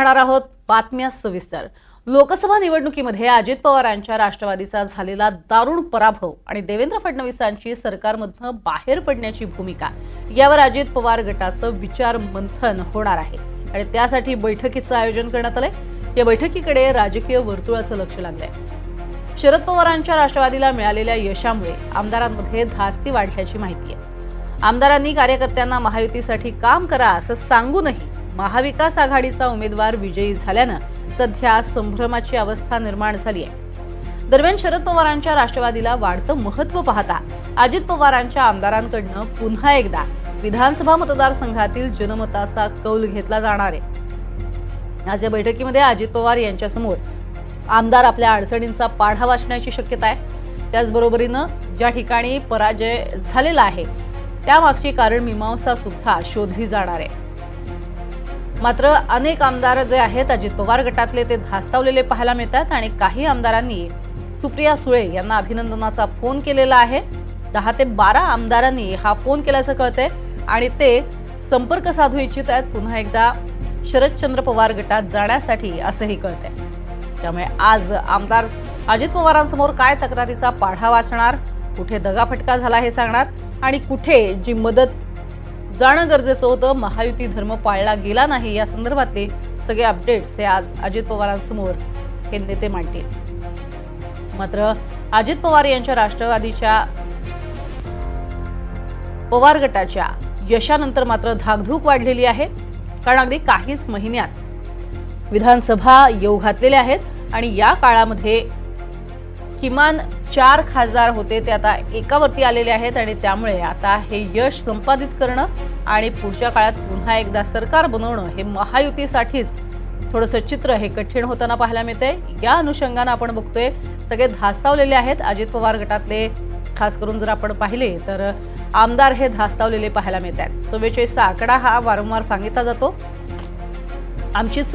पाहणार आहोत बातम्या सविस्तर. लोकसभा निवडणुकीमध्ये अजित पवारांच्या राष्ट्रवादीचा झालेला दारुण पराभव आणि देवेंद्र फडणवीसांची सरकारमधनं बाहेर पडण्याची भूमिका यावर अजित पवार गटाचं विचार मंथन होणार आहे. आणि त्यासाठी बैठकीचं आयोजन करण्यात आलंय. या बैठकीकडे राजकीय वर्तुळाचं लक्ष लागलंय. शरद पवारांच्या राष्ट्रवादीला मिळालेल्या यशामुळे आमदारांमध्ये धास्ती वाढल्याची माहिती आहे. आमदारांनी कार्यकर्त्यांना महायुतीसाठी काम करा असं सांगूनही महाविकास आघाडीचा उमेदवार विजयी झाल्यानं सध्या संभ्रमाची अवस्था निर्माण झाली आहे. दरम्यान शरद पवारांच्या राष्ट्रवादीला वाढतं महत्त्व पाहता अजित पवारांच्या आमदारांकडनं पुन्हा एकदा विधानसभा मतदारसंघातील जनमताचा कौल घेतला जाणार आहे. आज या बैठकीमध्ये अजित पवार यांच्यासमोर आमदार आपल्या अडचणींचा पाढा वाचण्याची शक्यता आहे. त्याचबरोबरीनं ज्या ठिकाणी पराजय झालेला आहे त्यामागची कारण मीमांसा सुद्धा शोधली जाणार आहे. मात्र अनेक आमदार जे आहेत अजित पवार गटातले ते धास्तावलेले पाहायला मिळतात आणि काही आमदारांनी सुप्रिया सुळे यांना अभिनंदनाचा फोन केलेला आहे. दहा ते बारा आमदारांनी हा फोन केल्याचं कळतंय आणि ते संपर्क साधू इच्छित आहेत. पुन्हा एकदा शरदचंद्र पवार गटात जाण्यासाठी असंही कळतंय. त्यामुळे आज आमदार अजित पवारांसमोर काय तक्रारीचा पाढा वाचणार कुठे दगाफटका झाला हे सांगणार आणि कुठे जी मदत जाणं गरजेचं होतं. महायुती धर्म पाळला गेला नाही. या संदर्भातले सगळे अपडेट्स हे आज अजित पवारांसमोर हे नेते मांडतील. मात्र अजित पवार यांच्या राष्ट्रवादीच्या पवार गटाच्या यशानंतर मात्र धाकधूक वाढलेली आहे. कारण अगदी काहीच महिन्यात विधानसभा येऊ घातलेल्या आहेत आणि या काळामध्ये किमान चार खासदार होते ते आता एकावरती आलेले आहेत आणि त्यामुळे आता हे यश संपादित करणं आणि पुढच्या काळात पुन्हा एकदा सरकार बनवणं हे महायुतीसाठीच थोडंसं चित्र हे कठीण होताना पाहायला मिळतंय. या अनुषंगानं आपण बघतोय सगळे धास्तावलेले आहेत. अजित पवार गटातले खास करून जर आपण पाहिले तर आमदार हे धास्तावलेले पाहायला मिळत आहेत सव्वेचाळीसचा आकडा हा वारंवार सांगितला जातो. आमचीच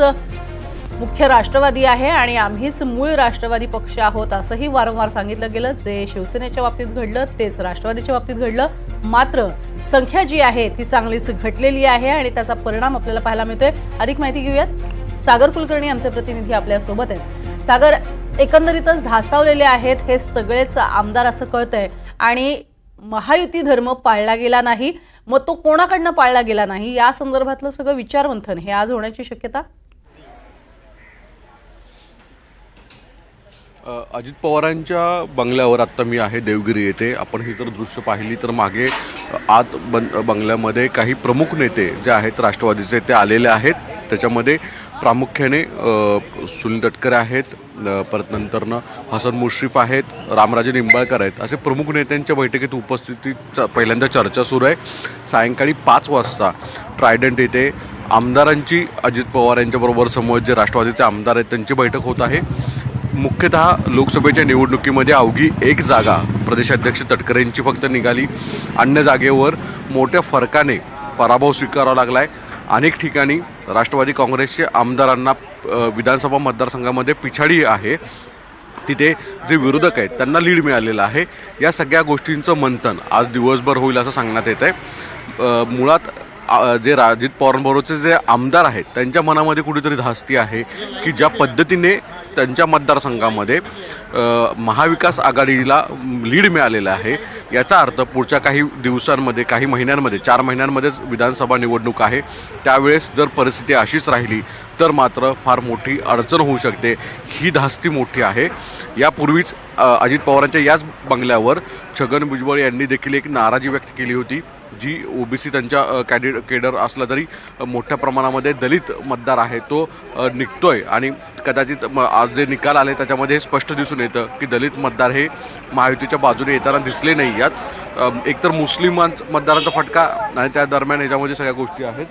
मुख्य राष्ट्रवादी आहे आणि आम्हीच मूळ राष्ट्रवादी पक्ष आहोत असंही वारंवार सांगितलं गेलं. जे शिवसेनेच्या बाबतीत घडलं तेच राष्ट्रवादीच्या बाबतीत घडलं. मात्र संख्या जी आहे ती चांगलीच घटलेली आहे आणि त्याचा परिणाम आपल्याला पाहायला मिळतोय. अधिक माहिती घेऊयात. सागर कुलकर्णी आमचे प्रतिनिधी आपल्यासोबत आहेत. सागर एकंदरीतच धास्तावलेले आहेत हे सगळेच आमदार असं कळतंय. आणि महायुती धर्म पाळला गेला नाही मग तो कोणाकडनं पाळला गेला नाही? या संदर्भातलं सगळं विचारमंथन हे आज होण्याची शक्यता? अजित पवारांच्या बंगल्यावर आत्ता मी आहे देवगिरी येथे. आपण ही जर दृश्य पाहिली तर मागे आत बन बंगल्यामध्ये काही प्रमुख नेते जे आहेत राष्ट्रवादीचे ते आलेले आहेत. त्याच्यामध्ये प्रामुख्याने सुनील तटकरे आहेत परत नंतरनं हसन मुश्रीफ आहेत रामराजे निंबाळकर आहेत. असे प्रमुख नेत्यांच्या बैठकीत उपस्थितीत पहिल्यांदा चर्चा सुरू आहे. सायंकाळी पाच वाजता ट्रायडंट येथे आमदारांची अजित पवार यांच्याबरोबर समोर जे राष्ट्रवादीचे आमदार आहेत त्यांची बैठक होत आहे. मुख्यतः लोकसभेच्या निवडणुकीमध्ये अवघी एक जागा प्रदेशाध्यक्ष तटकरेंची फक्त निघाली. अन्य जागेवर मोठ्या फरकाने पराभव स्वीकारावा लागला आहे अनेक ठिकाणी राष्ट्रवादी काँग्रेसचे आमदारांना विधानसभा मतदारसंघामध्ये पिछाडी आहे. तिथे जे विरोधक आहेत त्यांना लीड मिळालेलं आहे. या सगळ्या गोष्टींचं मंथन आज दिवसभर होईल असं सांगण्यात येत आहे मुळात जे राजित पवारांबरोबरचे जे आमदार आहेत त्यांच्या मनामध्ये कुठेतरी धास्ती आहे की ज्या पद्धतीने त्यांच्या मतदारसंघामध्ये महाविकास आघाडीला लीड मिळालेलं आहे. याचा अर्थ पुढच्या काही दिवसांमध्ये काही महिन्यांमध्ये चार महिन्यांमध्येच विधानसभा निवडणूक आहे. त्यावेळेस जर परिस्थिती अशीच राहिली तर मात्र फार मोठी अडचण होऊ शकते. ही धास्ती मोठी आहे. यापूर्वीच अजित पवारांच्या याच बंगल्यावर छगन भुजबळ यांनी देखील एक नाराजी व्यक्त केली होती. जी ओबीसी त्यांच्या अ, कॅडि केडर असला तरी मोठ्या प्रमाणामध्ये दलित मतदार आहे तो निघतो निघतोय. आणि कदाचित म- आज जे निकाल आले त्याच्यामध्ये हे स्पष्ट दिसून येतं की दलित मतदार हे महायुतीच्या बाजूने येताना दिसले नाही यात. एकतर मुस्लिम मतदारांचा फटका आणि त्या दरम्यान याच्यामध्ये सगळ्या गोष्टी आहेत.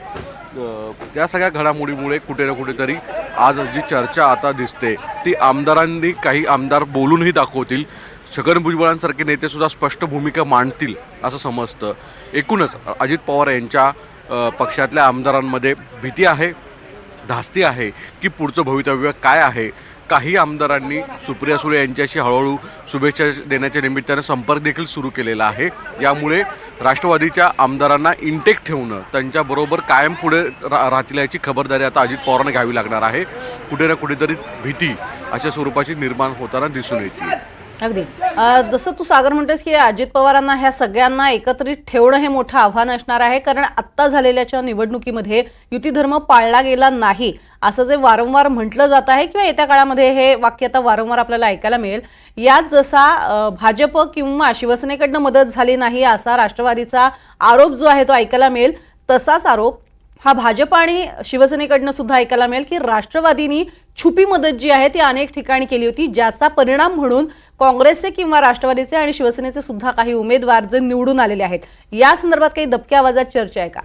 त्या सगळ्या घडामोडीमुळे कुठे ना कुठेतरी आज जी चर्चा आता दिसते ती आमदारांनी काही आमदार बोलूनही दाखवतील. छगन भुजबळांसारखे नेतेसुद्धा स्पष्ट भूमिका मांडतील असं समजतं. एकूणच अजित पवार यांच्या पक्षातल्या आमदारांमध्ये भीती आहे धास्ती आहे की पुढचं भवितव्य काय आहे? काही आमदारांनी सुप्रिया सुळे यांच्याशी हळूहळू शुभेच्छा देण्याच्या निमित्तानं संपर्क देखील सुरू केलेला आहे. यामुळे राष्ट्रवादीच्या आमदारांना इंटेक ठेवणं त्यांच्याबरोबर कायम पुढे रा राहतील याची खबरदारी आता अजित पवारांना घ्यावी लागणार आहे. कुठे ना कुठेतरी भीती अशा स्वरूपाची निर्माण होताना दिसून येते. अगदी. जसं तू सागर म्हणतेस की अजित पवारांना ह्या सगळ्यांना एकत्रित ठेवणं हे मोठं आव्हान असणार आहे कारण आत्ता झालेल्याच्या निवडणुकीमध्ये युती धर्म पाळला गेला नाही असं जे वारंवार म्हटलं जात आहे किंवा येत्या काळामध्ये हे वाक्य आता वारंवार आपल्याला ऐकायला मिळेल. यात जसा भाजप किंवा शिवसेनेकडनं मदत झाली नाही असा राष्ट्रवादीचा आरोप जो आहे तो ऐकायला मिळेल तसाच आरोप हा भाजप आणि शिवसेनेकडनं सुद्धा ऐकायला मिळेल की राष्ट्रवादीनी छुपी मदत जी आहे ती अनेक ठिकाणी केली होती ज्याचा परिणाम म्हणून काँग्रेसचे किंवा राष्ट्रवादीचे आणि शिवसेनेचे सुद्धा काही उमेदवार जे निवडून आलेले आहेत या संदर्भात काही दबक्या आवाजात चर्चा आहे का?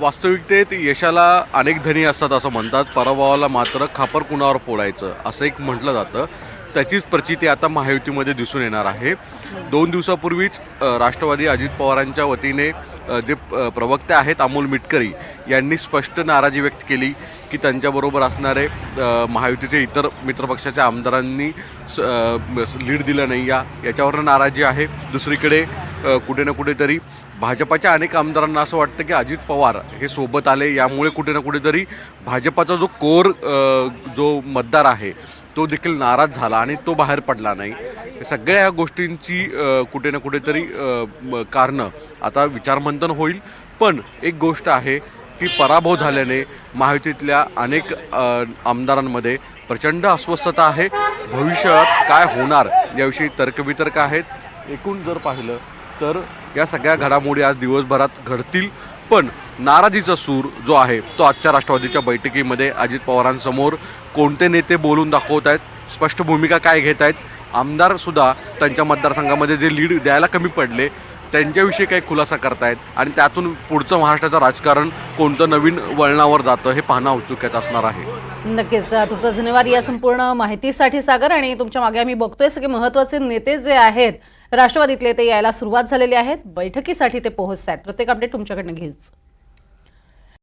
वास्तविकतेत यशाला अनेक धनी असतात असं म्हणतात पराभवाला मात्र खापर कुणावर फोडायचं असं एक म्हटलं जातं. त्याचीच प्रचिती आता महायुतीमध्ये दिसून येणार आहे. दोन दिवसापूर्वीच राष्ट्रवादी अजित पवारांच्या वतीने जे प्रवक्ते आहेत अमोल मिटकरी यांनी स्पष्ट नाराजी व्यक्त केली की त्यांच्याबरोबर असणारे महायुतीचे इतर मित्रपक्षाच्या आमदारांनी स- लीड दिलं नाही. या याच्यावर नाराजी आहे. दुसरीकडे कुठे ना कुठेतरी भाजपाच्या अनेक आमदारांना असं वाटतं की अजित पवार हे सोबत आले. यामुळे कुठे ना कुठेतरी भाजपाचा जो कोर जो मतदार आहे तो देखील नाराज झाला आणि तो बाहेर पडला नाही. सगळ्या ह्या गोष्टींची कुठे ना कुठेतरी कारणं आता विचारमंथन होईल. पण एक गोष्ट आहे की पराभव झाल्याने महायुतीतल्या अनेक आमदारांमध्ये प्रचंड अस्वस्थता आहे. भविष्यात काय होणार याविषयी तर्कवितर्क आहेत. एकूण जर पाहिलं तर या सगळ्या घडामोडी आज दिवसभरात घडतील. पण नाराजीचा सूर जो आहे तो आजच्या राष्ट्रवादीच्या बैठकीमध्ये अजित पवारांसमोर कोणते नेते बोलून दाखवत आहेत स्पष्ट भूमिका काय घेत आहेत आमदारसुद्धा त्यांच्या मतदारसंघामध्ये जे लीड द्यायला कमी पडले त्यांच्याविषयी काही खुलासा करतायत आणि त्यातून पुढचं महाराष्ट्राचं राजकारण कोणतं नवीन वळणावर जातं हे पाहणं औत्सुक्याचं असणार आहे. नक्कीच तुमचा धन्यवाद या संपूर्ण माहितीसाठी सागर आणि तुमच्या मागे आम्ही बघतोय सगळे महत्त्वाचे नेते जे आहेत राष्ट्रवादीतले ते यायला सुरुवात झालेली आहेत. बैठकीसाठी ते पोहोचत आहेत प्रत्येक अपडेट तुमच्याकडनं घेऊच